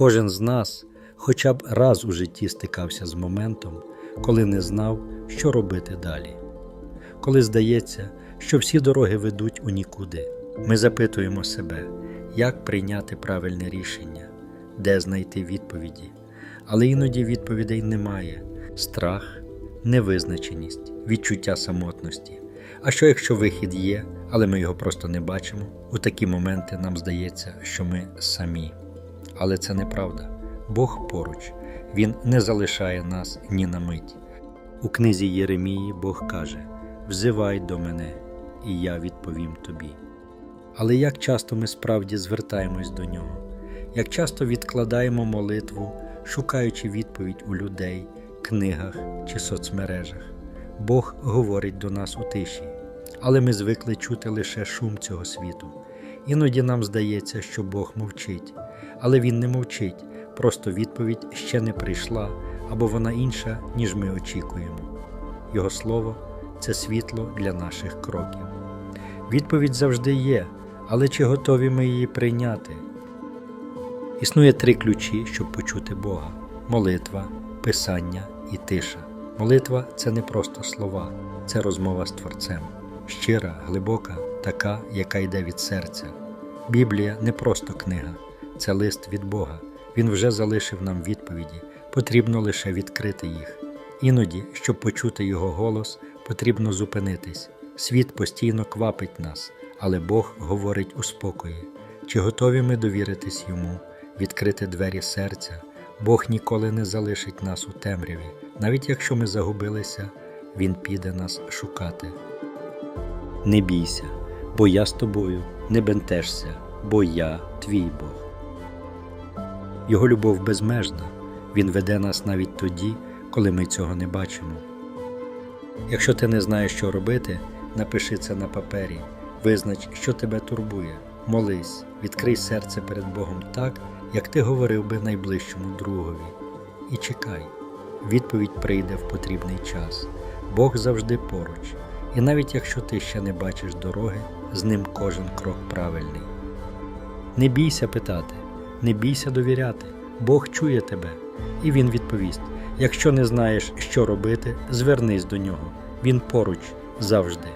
Кожен з нас хоча б раз у житті стикався з моментом, коли не знав, що робити далі. Коли здається, що всі дороги ведуть у нікуди, ми запитуємо себе, як прийняти правильне рішення, де знайти відповіді. Але іноді відповідей немає: страх, невизначеність, відчуття самотності. А що якщо вихід є, але ми його просто не бачимо? У такі моменти нам здається, що ми самі. Але це неправда. Бог поруч, Він не залишає нас ні на мить. У книзі Єремії Бог каже: Взивай до мене, і я відповім тобі. Але як часто ми справді звертаємось до нього, як часто відкладаємо молитву, шукаючи відповідь у людей, книгах чи соцмережах. Бог говорить до нас у тиші, але ми звикли чути лише шум цього світу. Іноді нам здається, що Бог мовчить, але Він не мовчить, просто відповідь ще не прийшла або вона інша, ніж ми очікуємо. Його слово це світло для наших кроків. Відповідь завжди є, але чи готові ми її прийняти? Існує три ключі, щоб почути Бога: молитва, писання і тиша. Молитва це не просто слова, це розмова з Творцем, щира, глибока, така, яка йде від серця. Біблія не просто книга, це лист від Бога. Він вже залишив нам відповіді, потрібно лише відкрити їх. Іноді, щоб почути Його голос, потрібно зупинитись. Світ постійно квапить нас, але Бог говорить у спокої. Чи готові ми довіритись йому, відкрити двері серця? Бог ніколи не залишить нас у темряві, навіть якщо ми загубилися, Він піде нас шукати. Не бійся, бо я з тобою, не бентежся, бо я твій Бог. Його любов безмежна, Він веде нас навіть тоді, коли ми цього не бачимо. Якщо ти не знаєш, що робити, напиши це на папері, визнач, що тебе турбує, молись, відкрий серце перед Богом так, як ти говорив би найближчому другові. І чекай, відповідь прийде в потрібний час. Бог завжди поруч, і навіть якщо ти ще не бачиш дороги, з ним кожен крок правильний. Не бійся питати, не бійся довіряти. Бог чує тебе, і Він відповість: якщо не знаєш, що робити, звернись до нього. Він поруч завжди.